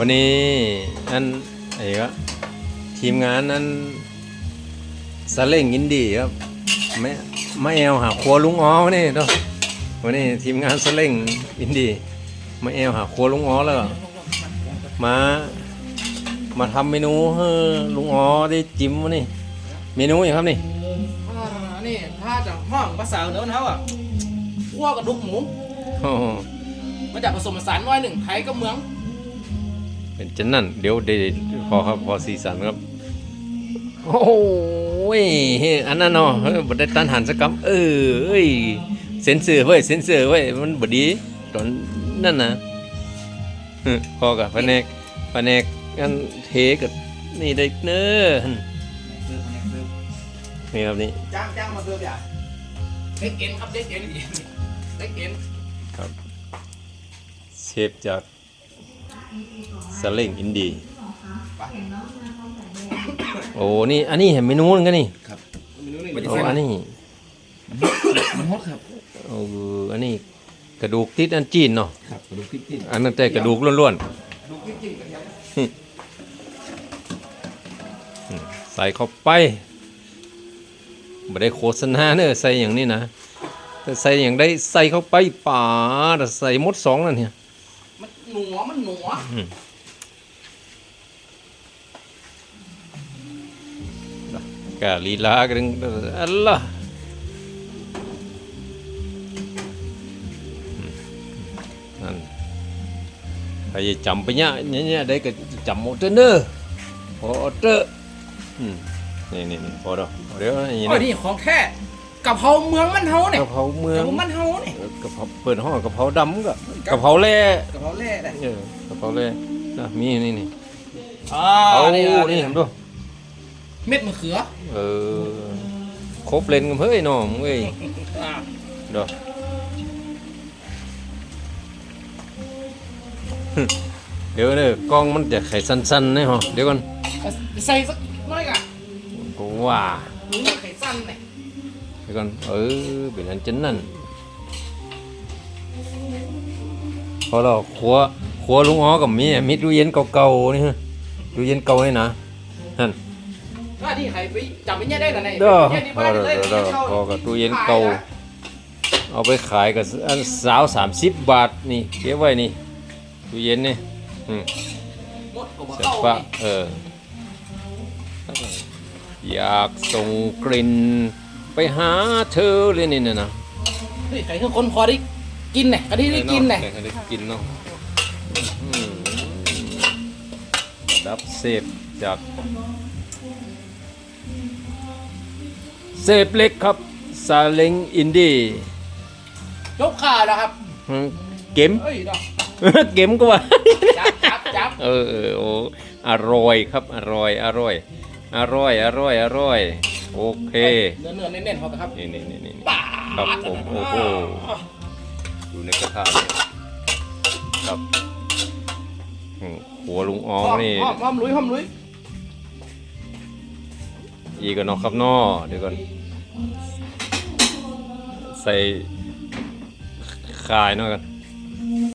วันนี้อันไอ้ก็ทีมงานนั้นสะเล่งยินดีครับไม่ไม่แอวหาครัวลุงอ๋อวันนี้เนาะวันนี้ทีมงานสะเล่งยินดีไม่แอวหาครัวลุงอ๋อแล้วก็มามาทำเมนูให้ลุงอ๋อได้จิ้มวันนี้เมนูอย่างครับนี่อ่านี่ถ้าจะห้องภาษาเหนือเขาอะคั่วกระดูกหมูโอ้โหมาจากผสมผสานน้อยหนึ่งไทยกับเมือง เป็นจันนั่น เดี๋ยวเดี๋ยวพอครับพอสีสันครับ โอ้ยอันนั้นเนาะเฮ้ยบดได้ตันหันสกรรมเออเอ้ยเซนเซอร์เว้ยเซนเซอร์เว้ยมันบดีตอนนั่นนะฮึพอกับแผนกแผนกกันเทกับนี่ได้เนอะนี่ครับนี่จ้างจ้างมาเสิร์ฟอย่าเด็กเอ็นครับเด็กเอ็นเด็กเอ็นเชฟจาก สเลงอินดีโอ้นี่อันนี้เห็นเมนูนึงกันนี่เมนูนี่โอ้อันนี้มันฮอตครับโอ้อันนี้กระดูกติดอันจีนเนาะครับดูคลิปที่อันนั้นแต่กระดูกล้วนดูคลิปจริงกันครับๆใส่เข้าไปไม่ได้โฆษณาเนอะใส่อย่างนี้นะแต่ใส่อย่างได้ใส่เข้าไปป่าแต่ใส่หมดสองนั่นเนี่ยมันหนัวมั นหนัวกะลีลากันอัลล่ะนั่นใครจะจำไปเนี่ยเนี่ยเนี่ยได้ก็จำหมด เด้อเนอะพอเตออืมนี่นี่นี่พอแล้วเดี๋ยวอย่างนี้โอ้ยนะนี่ของแท้กะเพราเมืองมันเฮาเนี่ยกะเพราเมือกะงเพรามันเฮาเนี่ยเออกะเพราเปิดห้องกะเพราดำก็กะเพราแร่กะเพราแร่ได้เออกะเพราแร่นะมีนี่นี่อ่าเอานี่นี่นี่ทำดูเม็ดมะเขือเออครบเลนกันเฮ้ยน้องเว้ยอ่าเดี๋ยวเดี๋ยวเนี่ยกล้องมันจะไขสั้นๆนะฮะเดี๋ยวก่อนใส่สักน้อยกะกูว่าหรือไข่สั้นเนี่ยเดี๋ยวก่อนเออเป็นอันจันนั่น พอเราครัวครัวลุงอ๋อกับมีอะมีตู้เย็นเก่าๆนี่ฮะตู้เย็นเก่านี่นะนั่นว่าที่ใครไปจับไปเนี่ยได้เหรอเนี่ยเด้อเนี่ยที่บ้านเลยเด้อเด้อพอกับตู้เย็นเก่า เอาไปขายกับอันสาวสามสิบบาทนี่เก็บไว้นี่ตู้เย็นนี่อืมหมดกับเสร็จเข้าปะนี่เอออยากส่งกลิ่นไปหาเธอเลยนี่นะนะเฮ้ยใครคือคนพอได้ กินเนี่ยกะที่ได้กินเนี่ยใครได้กินเนาะอืมดับเซฟจากเซฟเล็กครับซาเล้งอินดี้ยกขาแล้วครับอืมเก็มเฮ้ยดอกเก็มก็ว่าจับจับจับเออเออโอ้อร่อยครับอร่อยอร่อย อร่อยอร่อยอร่อยโอเคเนื้อเนื้อเน้นๆเขาครับนี่นี่นี่นี่ป่าครับผมโอ้โห ดูในกระทะเนี่ยครับอืมหัวลุงอ๋อหอมนี่ หอมหอมลุยหอมลุยอีกก่อนเนาะครับนอเดี๋ยวก่อน ใส่ขายหน่อยกัน